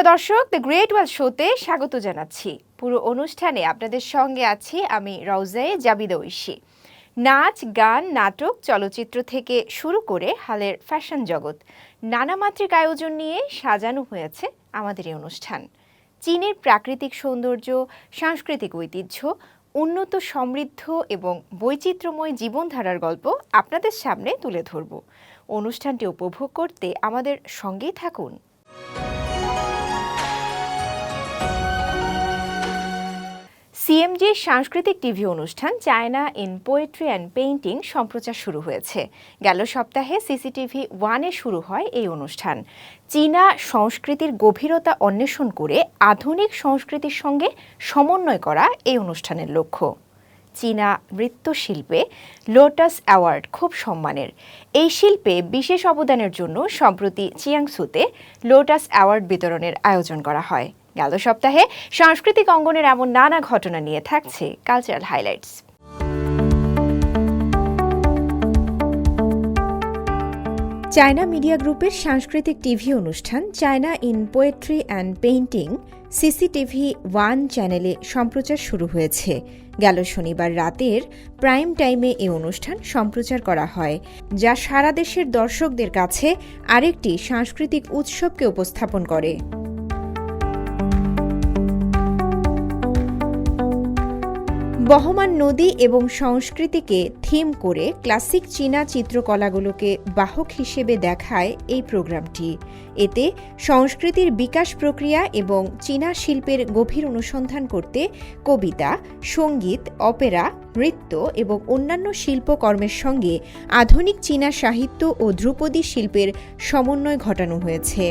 প্রিয় দর্শক the great ওয়াল শোতে স্বাগত জানাচ্ছি। পুরো অনুষ্ঠানে আপনাদের সঙ্গে আছি আমি রওজায়ে জাবিদ ঐশী। নাচ, গান, নাটক, চলচ্চিত্র থেকে শুরু করে হালের ফ্যাশন জগৎ, নানা মাত্রিক আয়োজন নিয়ে সাজানো হয়েছে আমাদের এই অনুষ্ঠান। চীনের প্রাকৃতিক সৌন্দর্য, সাংস্কৃতিক ঐতিহ্য, উন্নত সমৃদ্ধ এবং বৈচিত্র্যময় জীবনধারার গল্প আপনাদের সামনে তুলে ধরব। অনুষ্ঠানটি উপভোগ করতে আমাদের সঙ্গেই থাকুন। সিএমজি সাংস্কৃতিক টিভি অনুষ্ঠান, China in poetry and painting সম্প্রচার শুরু হয়েছে। গেল সপ্তাহে সিসিটিভি ওয়ানে শুরু হয় এই অনুষ্ঠান। চীনা সংস্কৃতির গভীরতা অন্বেষণ করে আধুনিক সংস্কৃতির সঙ্গে সমন্বয় করা এই অনুষ্ঠানের লক্ষ্য। চীনা নৃত্যশিল্পে লোটাস অ্যাওয়ার্ড খুব সম্মানের। এই শিল্পে বিশেষ অবদানের জন্য সম্প্রতি চিয়াংসুতে লোটাস অ্যাওয়ার্ড বিতরণের আয়োজন করা হয়। গেল সপ্তাহে সাংস্কৃতিক অঙ্গনের এমন নানা ঘটনা নিয়ে থাকছে কালচারাল হাইলাইটস চায়না মিডিয়া গ্রুপের সাংস্কৃতিক টিভি অনুষ্ঠান China in poetry and painting, CCTV one চ্যানেলে সম্প্রচার শুরু হয়েছে। গেল শনিবার রাতের প্রাইম টাইমে এ অনুষ্ঠান সম্প্রচার করা হয়, যা সারা দেশের দর্শকদের কাছে আরেকটি সাংস্কৃতিক উৎসবকে উপস্থাপন করে। বহমান নদী এবং সংস্কৃতিকে থিম করে ক্লাসিক চীনা চিত্রকলাগুলোকে বাহক হিসেবে দেখায় এই প্রোগ্রামটি। এতে সংস্কৃতির বিকাশ প্রক্রিয়া এবং চীনা শিল্পের গভীর অনুসন্ধান করতে কবিতা, সংগীত, অপেরা, নৃত্য এবং অন্যান্য শিল্পকর্মের সঙ্গে আধুনিক চীনা সাহিত্য ও ধ্রুপদী শিল্পের সমন্বয় ঘটানো হয়েছে।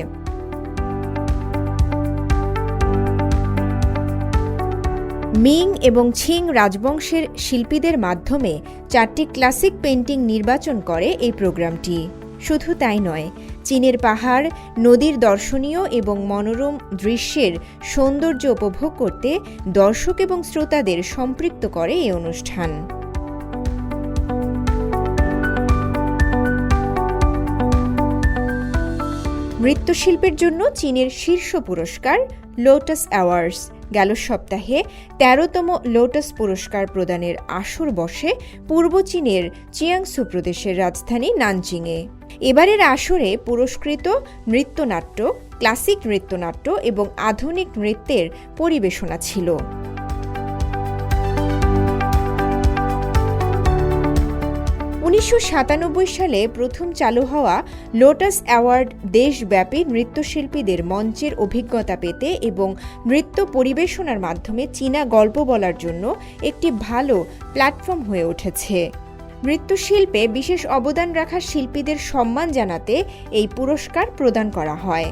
মিং এবং ছিং রাজবংশের শিল্পীদের মাধ্যমে চারটি ক্লাসিক পেন্টিং নির্বাচন করে এই প্রোগ্রামটি। শুধু তাই নয়, চীনের পাহাড়, নদীর দর্শনীয় এবং মনোরম দৃশ্যের সৌন্দর্য উপভোগ করতে দর্শক এবং শ্রোতাদের সম্পৃক্ত করে এই অনুষ্ঠান। নৃত্যশিল্পের জন্য চীনের শীর্ষ পুরস্কার লোটাস অ্যাওয়ার্ডস গেল সপ্তাহে তেরোতম লোটাস পুরস্কার প্রদানের আসর বসে পূর্ব চীনের চিয়াংসু প্রদেশের রাজধানী নানজিংয়ে। এবারের আসরে পুরস্কৃত নৃত্যনাট্য, ক্লাসিক নৃত্যনাট্য এবং আধুনিক নৃত্যের পরিবেশনা ছিল। উনিশশো সাতানব্বই সালে প্রথম চালু হওয়া লোটাস অ্যাওয়ার্ড দেশব্যাপী নৃত্যশিল্পীদের মঞ্চের অভিজ্ঞতা পেতে এবং নৃত্য পরিবেশনার মাধ্যমে চীনা গল্প বলার জন্য একটি ভালো প্ল্যাটফর্ম হয়ে উঠেছে। নৃত্যশিল্পে বিশেষ অবদান রাখা শিল্পীদের সম্মান জানাতে এই পুরস্কার প্রদান করা হয়।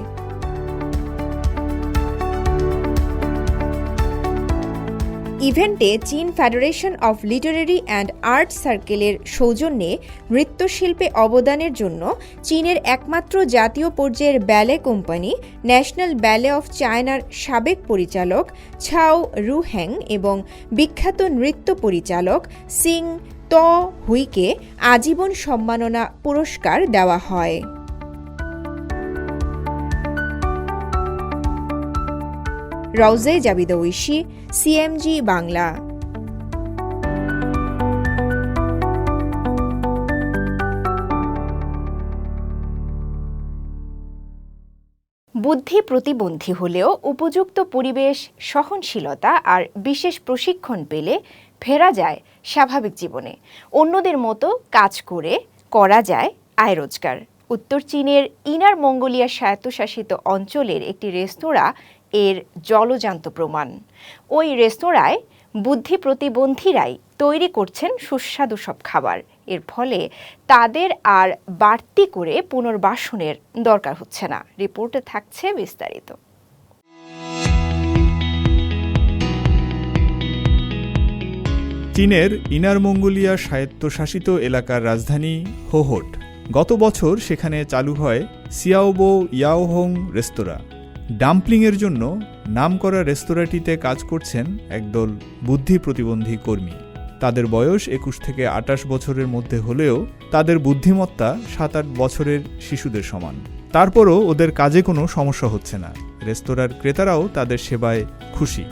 ইভেন্টে চীন federation of literary and art সার্কেলের সৌজন্যে নৃত্যশিল্পে অবদানের জন্য চীনের একমাত্র জাতীয় পর্যায়ের ballet company national ballet of চায়নার সাবেক পরিচালক ছাও রুহ্যাং এবং বিখ্যাত নৃত্য পরিচালক সিং ত হুইকে আজীবন সম্মাননা পুরস্কার দেওয়া হয়। রওজে জাবিদ ঐশী সিএমজি বাংলা। বুদ্ধি প্রতিবন্ধী হলেও উপযুক্ত পরিবেশ, সহনশীলতা আর বিশেষ প্রশিক্ষণ পেলে ফেরা যায় স্বাভাবিক জীবনে। অন্যদের মতো কাজ করে করা যায় আয় রোজগার। উত্তর চীনের ইনার মঙ্গোলিয়া স্বায়ত্তশাসিত অঞ্চলের একটি রেস্তোরাঁ এর জলজান্ত প্রমাণ। ওই রেস্তোরাঁয় বুদ্ধি প্রতিবন্ধীরাই তৈরি করছেন সুস্বাদু সব খাবার। এর ফলে তাদের আর বাড়তি করে পুনর্বাসনের দরকার হচ্ছে না। রিপোর্টে থাকছে বিস্তারিত। চীনের ইনার মঙ্গোলিয়া স্বায়ত্তশাসিত এলাকার রাজধানী হোহট। গত বছর সেখানে চালু হয় সিয়াওবো ইয়াওহং রেস্তোরাঁ। ডাম্পলিংয়ের জন্য নামকরা রেস্তোরাঁটিতে কাজ করছেন একদল বুদ্ধি প্রতিবন্ধী কর্মী। তাদের বয়স একুশ থেকে আটাশ বছরের মধ্যে হলেও তাদের বুদ্ধিমত্তা সাত আট বছরের শিশুদের সমান। তারপরও ওদের কাজে কোনো সমস্যা হচ্ছে না। রেস্তোরাঁর ক্রেতারাও তাদের সেবায় খুশি।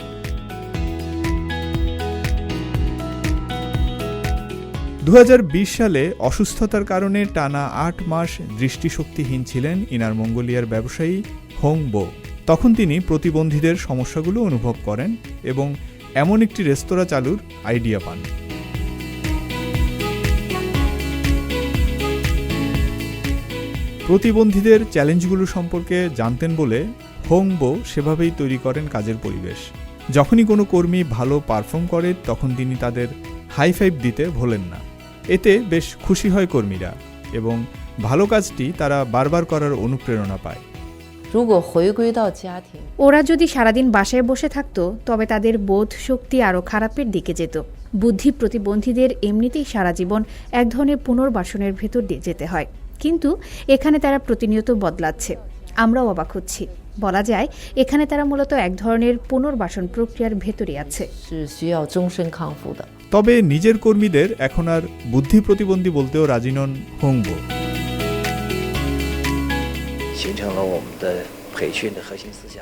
দু হাজার বিশ সালে অসুস্থতার কারণে টানা আট মাস দৃষ্টিশক্তিহীন ছিলেন ইনার মঙ্গোলিয়ার ব্যবসায়ী হোং বো। তখন তিনি প্রতিবন্ধীদের সমস্যাগুলো অনুভব করেন এবং এমন একটি রেস্তোরাঁ চালুর আইডিয়া পান। প্রতিবন্ধীদের চ্যালেঞ্জগুলো সম্পর্কে জানতেন বলে হোং বো সেভাবেই তৈরি করেন কাজের পরিবেশ। যখনই কোনো কর্মী ভালো পারফর্ম করে, তখন তিনি তাদের হাই ফাইভ দিতে ভোলেন না। এতে বেশ খুশি হয় কর্মীরা এবং ভালো কাজটি তারা বারবার করার অনুপ্রেরণা পায়। ওরা যদি সারাদিন বাসায় বসে থাকতো তবে তাদের বোধ শক্তি আরও খারাপের দিকে যেত। বুদ্ধি প্রতিবন্ধীদের এমনিতেই সারা জীবন এক ধরনের পুনর্বাসনের ভেতর দিয়ে যেতে হয়। কিন্তু এখানে তারা প্রতিনিয়ত বদলাচ্ছে। আমরাও অবাক হচ্ছি। বলা যায় এখানে তারা মূলত এক ধরনের পুনর্বাসন প্রক্রিয়ার ভেতরে আছে। তবে নিজের কর্মীদের এখন আর বুদ্ধি প্রতিবন্ধী বলতেও রাজি নন হোংবো।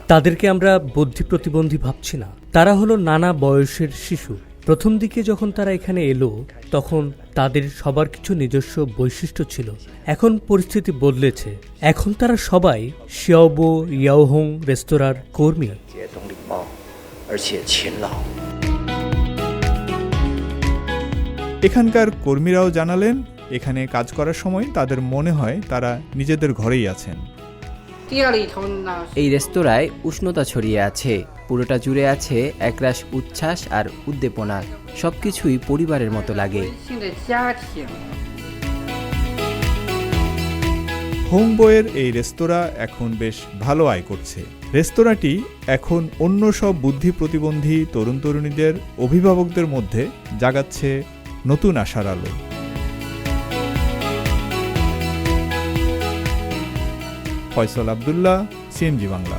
তাদেরকে আমরা বুদ্ধি প্রতিবন্ধী ভাবছি না। তারা হলো নানা বয়সের শিশু। প্রথম দিকে যখন তারা এখানে এলো তখন তাদের সবার কিছু নিজস্ব বৈশিষ্ট্য ছিল। এখন পরিস্থিতি বদলেছে। এখন তারা সবাই শিয়াওবো ইয়াওহং রেস্তোরাঁর কর্মী। এখানকার কর্মীরাও জানালেন এখানে কাজ করার সময় তাদের মনে হয় তারা নিজেদের ঘরেই আছেন। এই রেস্তোরাঁয় উষ্ণতা ছড়িয়ে আছে পুরোটা জুড়ে আছে একরাশ উচ্ছ্বাস আর উদ্দীপনা সবকিছুই পরিবারের মতো লাগে। হোমবয়ের এই রেস্তোরাঁ এখন বেশ ভালো আয় করছে। রেস্তোরাঁটি এখন অন্য সব বুদ্ধি প্রতিবন্ধী তরুণ তরুণীদের অভিভাবকদের মধ্যে জাগাচ্ছে নতুন আশার আলো। ফয়সল আবদুল্লাহ সিএমজি বাংলা।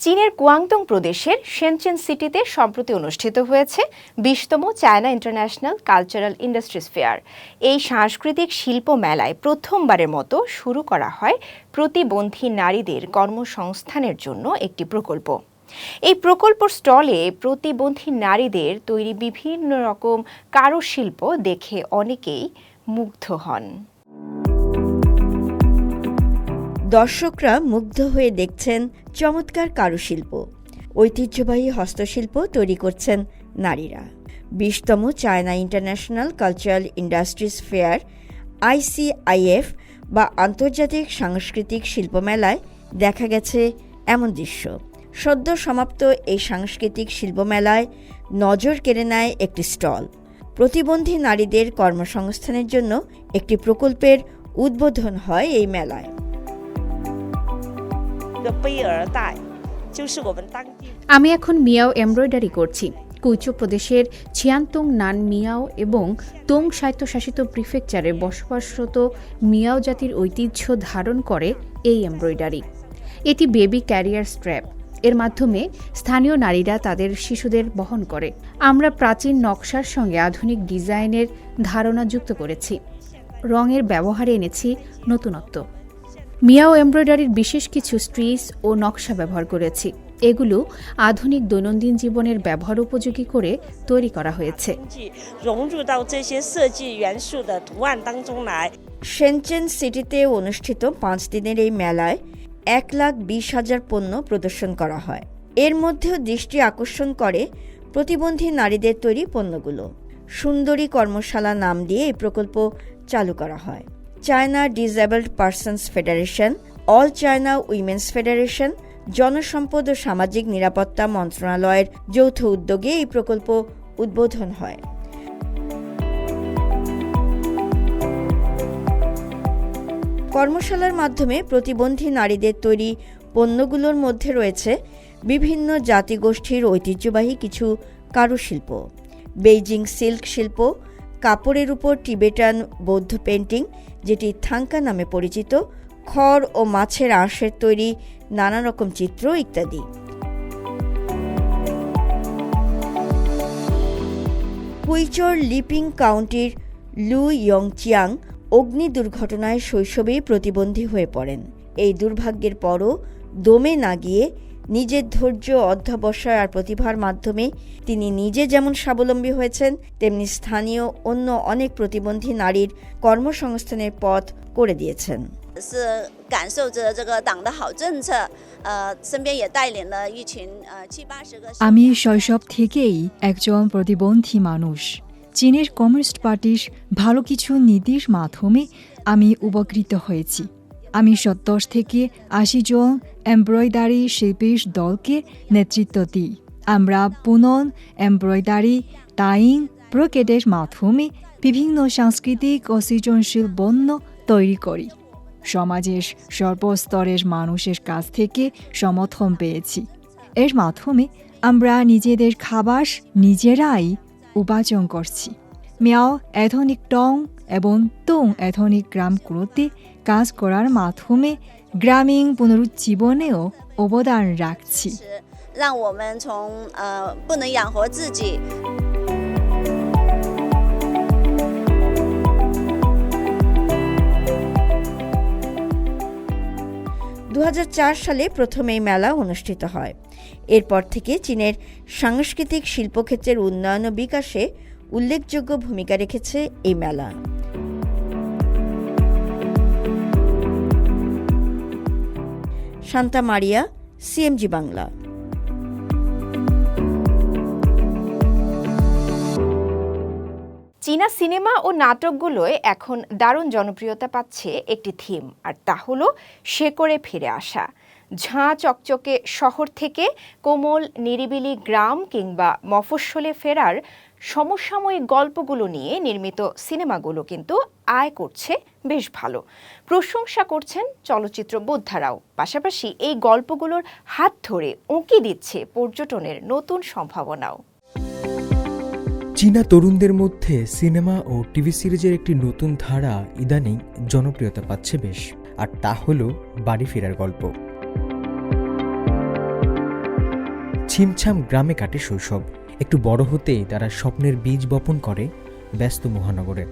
চীনের কুয়াংতং প্রদেশের শেনচেন সিটিতে সম্প্রতি অনুষ্ঠিত হয়েছে বিশতম China international cultural industries fair. এই সাংস্কৃতিক শিল্প মেলায় প্রথমবারের মতো শুরু করা হয় প্রতিবন্ধী নারীদের কর্মসংস্থানের জন্য একটি প্রকল্প। এই প্রকল্প স্টলে প্রতিবন্ধী নারীদের তৈরি বিভিন্ন রকম কারুশিল্প দেখে অনেকেই মুগ্ধ হন। দর্শকরা মুগ্ধ হয়ে দেখছেন চমৎকার কারুশিল্প। ঐতিহ্যবাহী হস্তশিল্প তৈরি করছেন নারীরা। বিশতম China international cultural industries fair, ICIF বা আন্তর্জাতিক সাংস্কৃতিক শিল্পমেলায় দেখা গেছে এমন দৃশ্য। সদ্য সমাপ্ত এই সাংস্কৃতিক শিল্পমেলায় নজর কেড়ে নেয় একটি স্টল। প্রতিবন্ধী নারীদের কর্মসংস্থানের জন্য একটি প্রকল্পের উদ্বোধন হয় এই মেলায়। আমি এখন মিয়াও এমব্রয়ডারি করছি। কুইচো প্রদেশের ছিয়ান্তং নান মিয়াও এবং তোং স্বায়ত্তশাসিত প্রিফেকচারে বসবাসরত মিয়াও জাতির ঐতিহ্য ধারণ করে এই এমব্রয়ডারি। এটি বেবি ক্যারিয়ার স্ট্র্যাপ। এর মাধ্যমে স্থানীয় নারীরা তাদের শিশুদের বহন করে। আমরা প্রাচীন নকশার সঙ্গে আধুনিক ডিজাইনের ধারণা যুক্ত করেছি। রঙের ব্যবহারে এনেছি নতুনত্ব। মিয়াও এমব্রয়ডারির বিশেষ কিছু স্ট্রিস ও নকশা ব্যবহার করেছি। এগুলো আধুনিক দৈনন্দিন জীবনের ব্যবহার উপযোগী করে তৈরি করা হয়েছে। শেনচেন সিটিতে অনুষ্ঠিত পাঁচ দিনের এই মেলায় এক লাখ বিশ হাজার পণ্য প্রদর্শন করা হয়। এর মধ্যেও দৃষ্টি আকর্ষণ করে প্রতিবন্ধী নারীদের তৈরি পণ্যগুলো। সুন্দরী কর্মশালা নাম দিয়ে এই প্রকল্প চালু করা হয়। China disabled persons federation, all China women's federation, জনসম্পদ ও সামাজিক নিরাপত্তা মন্ত্রণালয়ের যৌথ উদ্যোগে এই প্রকল্প উদ্বোধন হয়। কর্মশালার মাধ্যমে প্রতিবন্ধী নারীদের তৈরি পণ্যগুলোর মধ্যে রয়েছে বিভিন্ন জাতিগোষ্ঠীর ঐতিহ্যবাহী কিছু কারুশিল্প। বেইজিং সিল্ক শিল্প, কাপড়ের উপর টিবেটান বৌদ্ধ পেন্টিং, যেটি থাঙ্কা নামে পরিচিত, খড় ও মাছের আঁশের তৈরি নানা রকম চিত্র ইত্যাদি। কুইচর লিপিং কাউন্টির লু ইয়ংচিয়াং অগ্নি দুর্ঘটনায় শৈশবেই প্রতিবন্ধী হয়ে পড়েন এই দুর্ভাগ্যের পরও দমে না গিয়ে নিজের ধৈর্য অধ্যবসায় আর প্রতিভার মাধ্যমে তিনি নিজে যেমন স্বাবলম্বী হয়েছেন তেমনি স্থানীয় অন্য অনেক প্রতিবন্ধী নারীর কর্মসংস্থানের পথ করে দিয়েছেন是感受着这个党的好政策，呃，身边也带领了一群呃七八十个。 আমি শৈশব থেকেই একজন প্রতিবন্ধী মানুষ চীনের কমিউনিস্ট পার্টির ভালো কিছু নীতির মাধ্যমে আমি উপকৃত হয়েছি। আমি সত্তর থেকে আশি জন এমব্রয়ডারি শিল্পীর দলকে নেতৃত্ব দিই। আমরা পুনন এমব্রয়ডারি, টাইং ব্রোকেডের মাধ্যমে বিভিন্ন সাংস্কৃতিক ও সৃজনশীল বন্য তৈরি করি। সমাজের সর্বস্তরের মানুষের কাছ থেকে সমর্থন পেয়েছি। এর মাধ্যমে আমরা নিজেদের খাবার নিজেরাই উপার্জন করছি। মিয়াও এথনিক টং এবং তুং এথনিক গ্রামগুলোতে কাজ করার মাধ্যমে গ্রামীণ পুনরুজ্জীবনেও অবদান রাখছি। দু হাজার চার সালে প্রথম এই মেলা অনুষ্ঠিত হয়। এরপর থেকে চীনের সাংস্কৃতিক শিল্পক্ষেত্রের উন্নয়ন ও বিকাশে উল্লেখযোগ্য ভূমিকা রেখেছে এই মেলা। শান্তা মারিয়া, সিএমজি বাংলা। চীনা সিনেমা ও নাটকগুলোয় এখন দারুণ জনপ্রিয়তা পাচ্ছে একটি থিম, আর তা হলো শেকড়ে ফিরে আসা। ঝাঁ চকচকে শহর থেকে কোমল, নিরিবিলি গ্রাম কিংবা মফস্বলে ফেরার সমসাময়িক গল্পগুলো নিয়ে নির্মিত সিনেমাগুলো কিন্তু আয় করছে বেশ ভালো। প্রশংসা করছেন চলচ্চিত্র বোদ্ধারাও। পাশাপাশি এই গল্পগুলোর হাত ধরে উঁকি দিচ্ছে পর্যটনের নতুন সম্ভাবনাও। চীনা তরুণদের মধ্যে সিনেমা ও টিভি সিরিজের একটি নতুন ধারা ইদানিং জনপ্রিয়তা পাচ্ছে বেশ। আর তা হল বাড়ি ফেরার গল্প। ছিমছাম গ্রামে কাটে শৈশব। একটু বড় হতেই তারা স্বপ্নের বীজ বপন করে ব্যস্ত মহানগরে।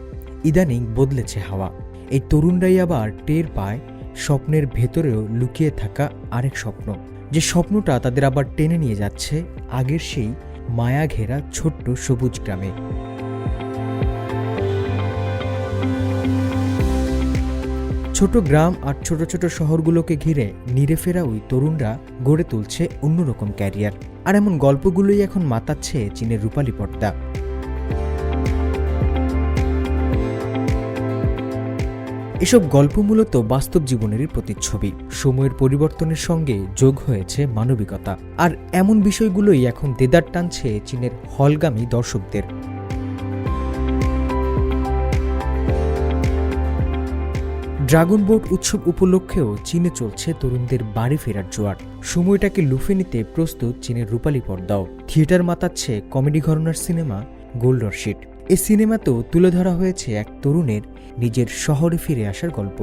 ইদানিং বদলেছে হাওয়া। এই তরুণরাই আবার টের পায় স্বপ্নের ভেতরেও লুকিয়ে থাকা আরেক স্বপ্ন। যে স্বপ্নটা তাদের আবার টেনে নিয়ে যাচ্ছে আগের সেই মায়া ঘেরা ছোট্ট সবুজ গ্রামে। ছোট গ্রাম আর ছোট ছোট শহরগুলোকে ঘিরে নিরে ফেরা ওই তরুণরা গড়ে তুলছে অন্যরকম ক্যারিয়ার। আর এমন গল্পগুলোই এখন মাতাচ্ছে চীনের রূপালী পর্দা। এসব গল্প মূলত বাস্তব জীবনেরই প্রতিচ্ছবি। সময়ের পরিবর্তনের সঙ্গে যোগ হয়েছে মানবিকতা। আর এমন বিষয়গুলোই এখন দেদার টানছে চীনের হলগামী দর্শকদের। ড্রাগন বোট উৎসব উপলক্ষেও চীনে চলছে তরুণদের বাড়ি ফেরার জোয়ার। সময়টাকে লুফে নিতে প্রস্তুত চীনের রূপালী পর্দাও। থিয়েটার মাতাচ্ছে কমেডি ঘরনার সিনেমা গোল্ডর শিট। এই সিনেমাতেও তুলে ধরা হয়েছে এক তরুণের নিজের শহরে ফিরে আসার গল্প।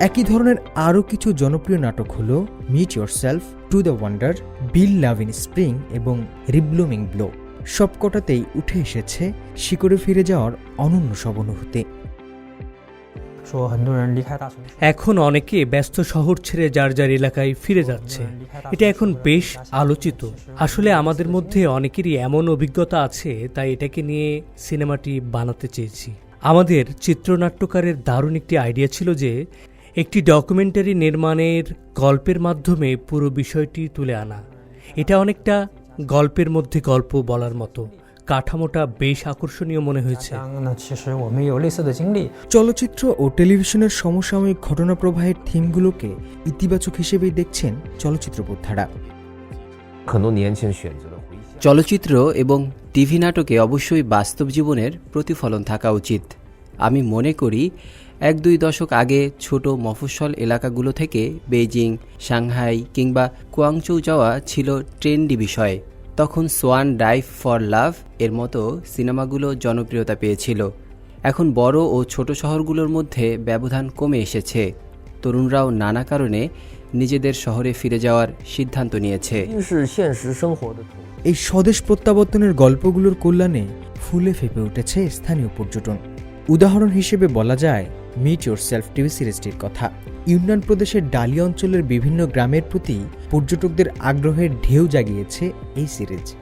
একই ধরনের আরও কিছু জনপ্রিয় নাটক হল meet your self to the wonder bill love in spring এবং রিব্লুমিং ব্লো সবকটাতেই উঠে এসেছে শিকড়ে ফিরে যাওয়ার অনন্য সব অনুভূতি। এখন অনেকে ব্যস্ত শহর ছেড়ে যার যার এলাকায় ফিরে যাচ্ছে। এটা এখন বেশ আলোচিত। আসলে আমাদের মধ্যে অনেকেরই এমন অভিজ্ঞতা আছে, তাই এটাকে নিয়ে সিনেমাটি বানাতে চেয়েছি। আমাদের চিত্রনাট্যকারের দারুণ একটি আইডিয়া ছিল যে, একটি ডকুমেন্টারি নির্মাণের গল্পের মাধ্যমে পুরো বিষয়টি তুলে আনা। এটা অনেকটা গল্পের মধ্যে গল্প বলার মতো। কাঠামোটা বেশ আকর্ষণীয় মনে হয়েছে। চলচ্চিত্র ও টেলিভিশনের সমসাময়িক ঘটনা প্রবাহের থিমগুলোকে ইতিবাচক হিসেবেই দেখছেন চলচ্চিত্র বোদ্ধারা। চলচ্চিত্র এবং টিভি নাটকে অবশ্যই বাস্তব জীবনের প্রতিফলন থাকা উচিত। আমি মনে করি এক দুই দশক আগে ছোট মফস্বল এলাকাগুলো থেকে বেইজিং সাংহাই কিংবা কুয়াংচৌ যাওয়া ছিল ট্রেন্ডি বিষয়। তখন সোয়ান ডাইভ ফর লাভ এর মতো সিনেমাগুলো জনপ্রিয়তা পেয়েছিল। এখন বড় ও ছোট শহরগুলোর মধ্যে ব্যবধান কমে এসেছে। তরুণরাও নানা কারণে নিজেদের শহরে ফিরে যাওয়ার সিদ্ধান্ত নিয়েছে। এই স্বদেশ প্রত্যাবর্তনের গল্পগুলোর কল্যাণে ফুলে ফেপে উঠেছে স্থানীয় পর্যটন। উদাহরণ হিসেবে বলা যায় মিট ইউর সেলফ টিভি সিরিজটির কথা। ইউনিয়ন প্রদেশের ডালি অঞ্চলের বিভিন্ন গ্রামের প্রতি পর্যটকদের আগ্রহের ঢেউ জাগিয়েছে এই সিরিজ।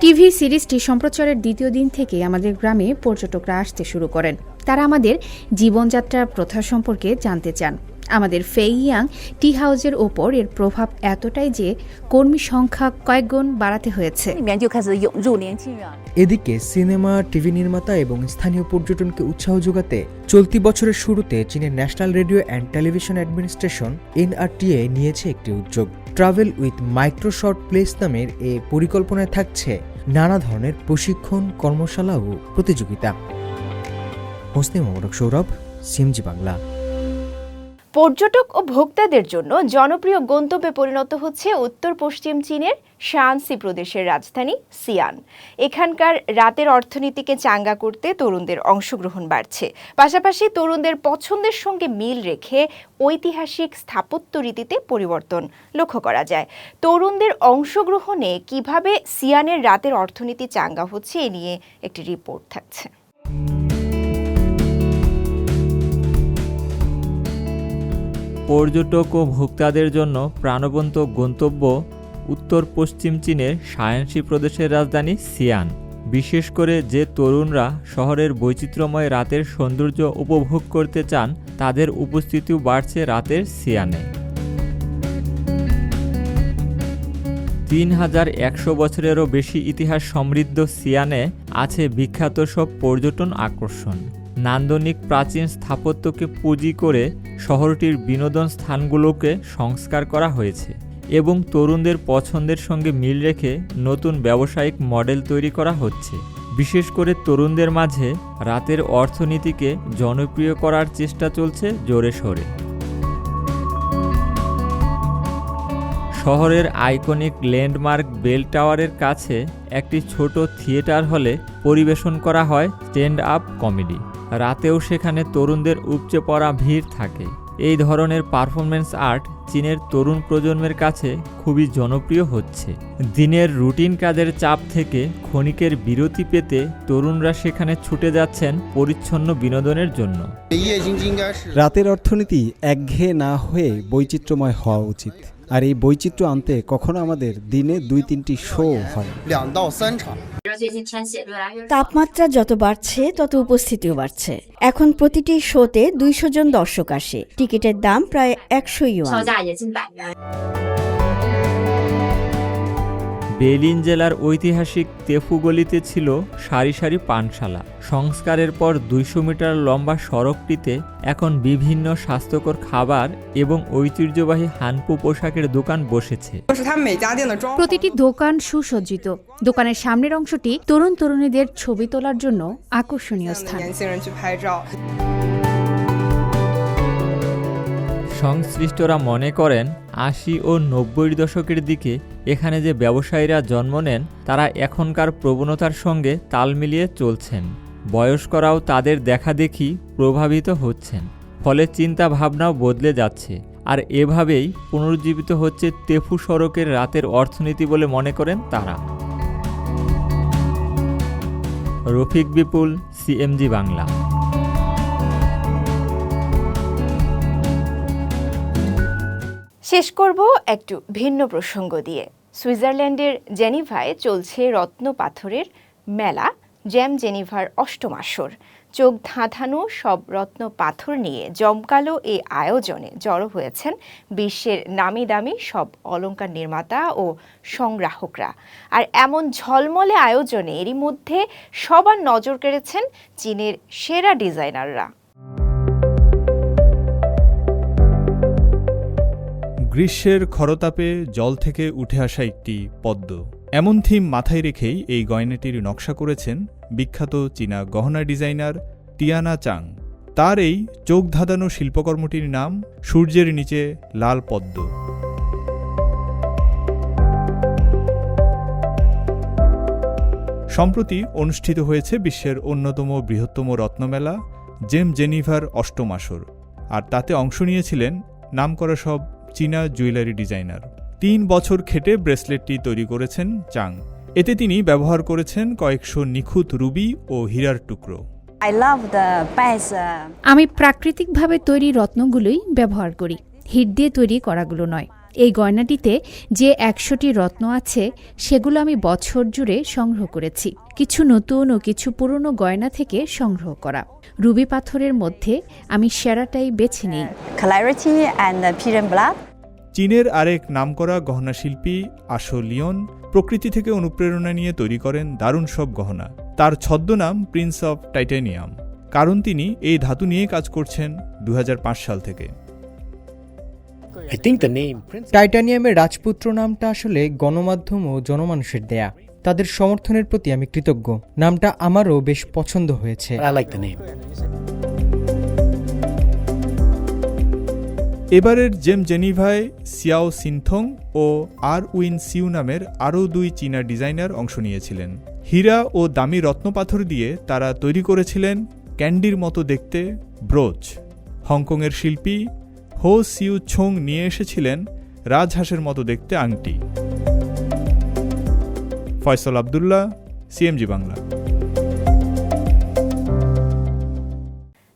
টিভি সিরিজটি সম্প্রচারের দ্বিতীয় দিন থেকে আমাদের গ্রামে পর্যটকরা আসতে শুরু করেন। তারা আমাদের জীবনযাত্রার প্রথা সম্পর্কে জানতে চান। আমাদের ফেইয়াং টি হাউজের ওপর এর প্রভাব এতটাই যে কর্মী সংখ্যা কয়েকগুণ বাড়াতে হয়েছে। এদিকে সিনেমা, টিভি নির্মাতা এবং স্থানীয় পর্যটনকে উৎসাহ যোগাতে চলতি বছরের শুরুতে চীনের national radio and television administration NRTA নিয়েছে একটি উদ্যোগ। ট্রাভেল উইথ মাইক্রোসফট প্লেস নামের এ পরিকল্পনায় থাকছে নানা ধরনের প্রশিক্ষণ, কর্মশালা ও প্রতিযোগিতা। হোসনে মোবারক সৌরভ সিমজি বাংলা। পর্যটক ও ভোক্তাদের জন্য জনপ্রিয় গন্তব্যে পরিণত হচ্ছে উত্তর পশ্চিম চীনের শানসি প্রদেশের রাজধানী সিয়ান। এখানকার রাতের অর্থনীতিকে চাঙ্গা করতে তরুণদের অংশগ্রহণ বাড়ছে। পাশাপাশি তরুণদের পছন্দের সঙ্গে মিল রেখে ঐতিহাসিক স্থাপত্য রীতিতে পরিবর্তন লক্ষ্য করা যায়। তরুণদের অংশগ্রহণে কীভাবে সিয়ানের রাতের অর্থনীতি চাঙ্গা হচ্ছে এ নিয়ে একটি রিপোর্ট থাকছে। পর্যটক ও ভোক্তাদের জন্য প্রাণবন্ত গন্তব্য উত্তর পশ্চিম চীনের সায়ান্সি প্রদেশের রাজধানী সিয়ান। বিশেষ করে যে তরুণরা শহরের বৈচিত্র্যময় রাতের সৌন্দর্য উপভোগ করতে চান, তাদের উপস্থিতিও বাড়ছে রাতের সিয়ানে। তিন হাজার একশো বছরেরও বেশি ইতিহাস সমৃদ্ধ সিয়ানে আছে বিখ্যাত সব পর্যটন আকর্ষণ। নান্দনিক প্রাচীন স্থাপত্যকে পুঁজি করে শহরটির বিনোদন স্থানগুলোকে সংস্কার করা হয়েছে এবং তরুণদের পছন্দের সঙ্গে মিল রেখে নতুন ব্যবসায়িক মডেল তৈরি করা হচ্ছে। বিশেষ করে তরুণদের মাঝে রাতের অর্থনীতিকে জনপ্রিয় করার চেষ্টা চলছে জোরে সোরে। শহরের আইকনিক ল্যান্ডমার্ক বেল টাওয়ারের কাছে একটি ছোট থিয়েটার হলে পরিবেশন করা হয় স্ট্যান্ড আপ কমেডি। রাতেও সেখানে তরুণদের উপচে পড়া ভিড় থাকে। এই ধরনের পারফরমেন্স আর্ট চীনের তরুণ প্রজন্মের কাছে খুবই জনপ্রিয় হচ্ছে। দিনের রুটিন কাজের চাপ থেকে ক্ষণিকের বিরতি পেতে তরুণরা সেখানে ছুটে যাচ্ছেন পরিচ্ছন্ন বিনোদনের জন্য। রাতের অর্থনীতি একঘেয়ে না হয়ে বৈচিত্র্যময় হওয়া উচিত। আর এই বৈচিত্র্য আনতে কখনো আমাদের দিনে দুই তিনটি শো হয়। তাপমাত্রা যত বাড়ছে তত উপস্থিতিও বাড়ছে। এখন প্রতিটি শোতে দুইশো জন দর্শক আসে। টিকিটের দাম প্রায় একশো ইউয়ান। বেলিন জেলার ঐতিহাসিক তেফু গলিতে ছিল সারি সারি পানশালা। সংস্কারের পর দুইশো মিটার লম্বা সড়কটিতে এখন বিভিন্ন স্বাস্থ্যকর খাবার এবং ঐতিহ্যবাহী হানপু পোশাকের দোকান বসেছে। প্রতিটি দোকান সুসজ্জিত। দোকানের সামনের অংশটি তরুণ তরুণীদের ছবি তোলার জন্য আকর্ষণীয় স্থান। সংশ্লিষ্টরা মনে করেন, আশি ও নব্বই দশকের দিকে এখানে যে ব্যবসায়ীরা জন্ম নেন, তারা এখনকার প্রবণতার সঙ্গে তাল মিলিয়ে চলছেন। বয়স্করাও তাদের দেখাদেখি প্রভাবিত হচ্ছেন। ফলে চিন্তা ভাবনাও বদলে যাচ্ছে। আর এভাবেই পুনরুজ্জীবিত হচ্ছে তেফু সড়কের রাতের অর্থনীতি বলে মনে করেন তারা। রফিক বিপুল, সিএমজি বাংলা। শেষ করব একটু ভিন্ন প্রসঙ্গ দিয়ে। সুইজারল্যান্ডের জেনিভায় চলছে রত্ন পাথরের মেলা, জ্যাম জেনিভার অষ্টম আসর। চোখ ধাঁধানো সব রত্ন পাথর নিয়ে জমকালো এই আয়োজনে জড়ো হয়েছেন বিশ্বের নামি দামি সব অলঙ্কার নির্মাতা ও সংগ্রাহকরা। আর এমন ঝলমলে আয়োজনে এরই মধ্যে সবার নজর কেড়েছেন চীনের সেরা ডিজাইনাররা। গ্রীষ্মের খরতাপে জল থেকে উঠে আসা একটি পদ্ম। এমন থিম মাথায় রেখেই এই গয়নাটির নকশা করেছেন বিখ্যাত চীনা গহনা ডিজাইনার টিয়ানা চাং। তার এই চোখ ধাঁধানো শিল্পকর্মটির নাম সূর্যের নিচে লাল পদ্ম। সম্প্রতি অনুষ্ঠিত হয়েছে বিশ্বের অন্যতম বৃহত্তম রত্নমেলা, জেম জেনিভার অষ্টম আসর। আর তাতে অংশ নিয়েছিলেন নামকরা সব চীনা জুয়েলারি ডিজাইনার। তিন বছর খেটে ব্রেসলেটটি তৈরি করেছেন চাং। এতে তিনি ব্যবহার করেছেন কয়েকশো নিখুঁত রুবি ও হীরার টুকরো। I love আমি প্রাকৃতিকভাবে তৈরি রত্নগুলোই ব্যবহার করি। হিট দিয়ে তৈরি করাগুলো নয়। এই গয়নাটিতে যে একশোটি রত্ন আছে সেগুলো আমি বছর জুড়ে সংগ্রহ করেছি। কিছু নতুন ও কিছু পুরনো গয়না থেকে সংগ্রহ করা। রুবি পাথরের মধ্যে আমি সেরাটাই বেছে নিই। চীনের আরেক নামকরা গহনা শিল্পী আশো লিওন প্রকৃতি থেকে অনুপ্রেরণা নিয়ে তৈরি করেন দারুণ সব গহনা। তার ছদ্মনাম প্রিন্স অফ টাইটানিয়াম কারণ তিনি এই ধাতু নিয়ে কাজ করছেন দু হাজার পাঁচ সাল থেকে। টাইটানিয়ামের রাজপুত্র নামটা আসলে গণমাধ্যম ও জনমানুষের দেয়া। তাদের সমর্থনের প্রতি আমি কৃতজ্ঞ। নামটা আমারও বেশ পছন্দ হয়েছে। এবারের জেম জেনিভায় সিয়াও সিনথং ও আর উইন সিউ নামের আরও দুই চীনা ডিজাইনার অংশ নিয়েছিলেন। হীরা ও দামি রত্নপাথর দিয়ে তারা তৈরি করেছিলেন ক্যান্ডির মতো দেখতে ব্রোচ। হংকংয়ের শিল্পী হো সিউ ছোং নিয়ে এসেছিলেন রাজহাঁসের মতো দেখতে আংটি। ফয়সল আবদুল্লাহ, সিএমজি বাংলা।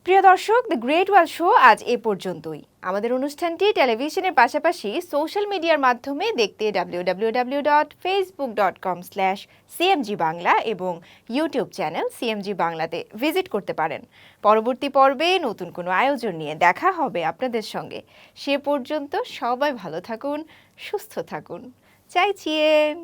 প্রিয় দর্শক দ্য গ্রেট ওয়াল শো আজ এ পর্যন্তই। আমাদের অনুষ্ঠানটি টেলিভিশনের পাশাপাশি সোশ্যাল মিডিয়ার মাধ্যমে দেখতে W dot Facebook dot com slash CMG Bangla এবং ইউটিউব চ্যানেল সিএমজি বাংলাতে ভিজিট করতে পারেন। পরবর্তী পর্বে নতুন কোনো আয়োজন নিয়ে দেখা হবে আপনাদের সঙ্গে। সে পর্যন্ত সবাই ভালো থাকুন, সুস্থ থাকুন। চাইছিয়েন।